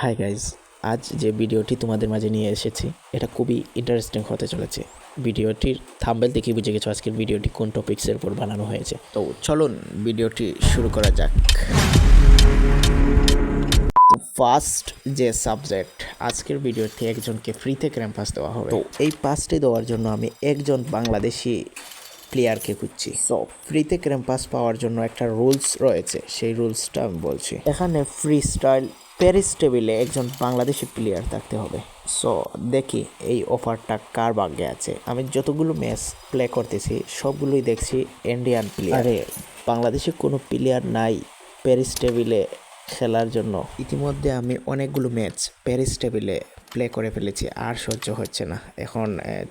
Hi guys আজ যে ভিডিওটি তোমাদের মাঝে নিয়ে এসেছি এটা খুবই ইন্টারেস্টিং হতে চলেছে। ভিডিওটির থাম্বেল দেখে বুঝে গেছো আজকের ভিডিওটি কোন টপিক্সের উপর বানানো হয়েছে। তো চলুন ভিডিওটি শুরু করা যাক। ফার্স্ট যে সাবজেক্ট আজকের ভিডিওতে একজনকে ফ্রিতে ক্র্যাম্পাস দেওয়া হবে। তো এই পাসটি দেওয়ার জন্য আমি একজন বাংলাদেশি প্লেয়ারকে খুঁজছি। সো ফ্রিতে ক্র্যাম্পাস পাওয়ার জন্য একটা রুলস রয়েছে সেই রুলসটা আমি বলছি। এখানে ফ্রি স্টাইল প্যারিস টেবিলে একজন বাংলাদেশি প্লেয়ার থাকতে হবে। সো দেখি এই অফারটা কার ভাগ্যে আছে। আমি যতগুলো ম্যাচ প্লে করতেছি সবগুলোই দেখছি ইন্ডিয়ান প্লেয়ারে বাংলাদেশে কোনো প্লেয়ার নাই প্যারিস টেবিলে খেলার জন্য। ইতিমধ্যে আমি অনেকগুলো ম্যাচ প্যারিস টেবিলে প্লে করে ফেলেছি আর সহ্য হচ্ছে না। এখন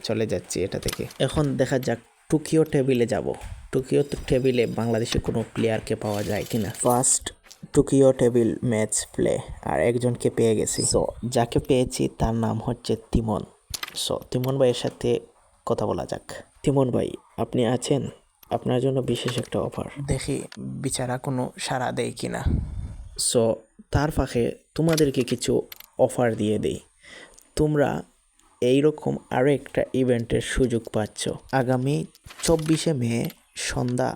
চলে যাচ্ছি এটা থেকে এখন দেখা যাক টোকিও টেবিলে যাব। টোকিও টেবিলে বাংলাদেশে কোনো প্লেয়ারকে পাওয়া যায় কিনা। First Tokyo table match play আর একজনকে পেয়ে গেছি। সো যাকে পেয়েছি তার নাম হচ্ছে তিমন। সো তিমন ভাইয়ের সাথে কথা বলা যাক। তিমন ভাই আপনি আছেন? আপনার জন্য বিশেষ একটা অফার দেখি বিচারা কোনো সাড়া দেয় কি না সো তার ফাঁকে তোমাদেরকে কিছু অফার দিয়ে দেই। তোমরা এইরকম আরও একটা ইভেন্টের সুযোগ পাচ্ছ। আগামী চব্বিশে মে সন্ধ্যা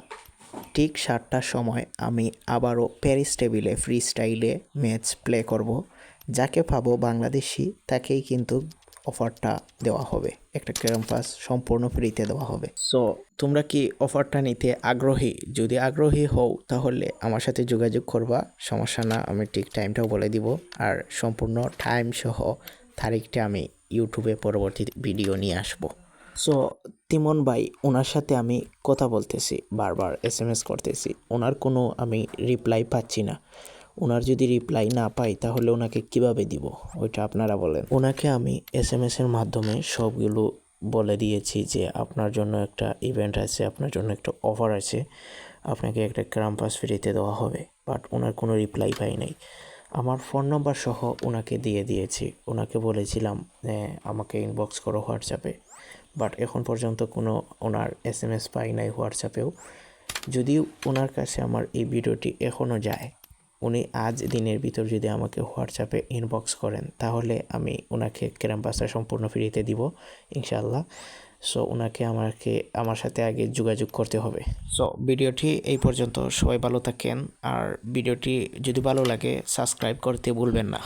ঠিক সাতটার সময় আমি আবারও প্যারিস টেবিলে ফ্রি স্টাইলে ম্যাচ প্লে করব। যাকে পাবো বাংলাদেশি, তাকেই কিন্তু অফারটা দেওয়া হবে। একটা ক্যাম্পাস সম্পূর্ণ ফ্রিতে দেওয়া হবে। সো তোমরা কি অফারটা নিতে আগ্রহী? যদি আগ্রহী হও, তাহলে আমার সাথে যোগাযোগ করবা। সমস্যা না, আমি ঠিক টাইমটাও বলে দিব। আর সম্পূর্ণ টাইম সহ তারিখটা আমি ইউটিউবে পরবর্তী ভিডিও নিয়ে আসব। সো তিমন ভাই, ওনার সাথে আমি কথা বলতেছি, বারবার এস এম এস করতেছি। ওনার কোনো আমি রিপ্লাই পাচ্ছি না। ওনার যদি রিপ্লাই না পাই, তাহলে ওনাকে কীভাবে দিব? ওইটা আপনারা বলেন। ওনাকে আমি এস এম এসের মাধ্যমে সবগুলো বলে দিয়েছি যে, আপনার জন্য একটা ইভেন্ট আছে, আপনার জন্য একটা অফার আছে। আপনাকে একটা ক্রাম্পাস ফ্রিতে দেওয়া হবে। বাট ওনার কোনো রিপ্লাই পাই নাই। আমার ফোন নাম্বার সহ ওনাকে দিয়ে দিয়েছি। ওনাকে বলেছিলাম যে আমাকে ইনবক্স করো হোয়াটসঅ্যাপে বাট এখন পর্যন্ত কোনো ওনার এস এম এস পাই নাই হোয়াটসঅ্যাপেও। যদি ওনার কাছে আমার এই ভিডিওটি এখনও যায়, উনি আজ দিনের ভিতর যদি আমাকে হোয়াটসঅ্যাপে ইনবক্স করেন, তাহলে আমি ওনাকে ক্যাম্পাসটা সম্পূর্ণ ফ্রিতে দিব ইনশাল্লাহ সো ওনাকে আমাকে, আমার সাথে আগে যোগাযোগ করতে হবে। সো ভিডিওটি এই পর্যন্ত, সবাই ভালো থাকেন, আর ভিডিওটি যদি ভালো লাগে, সাবস্ক্রাইব করতে ভুলবেন না।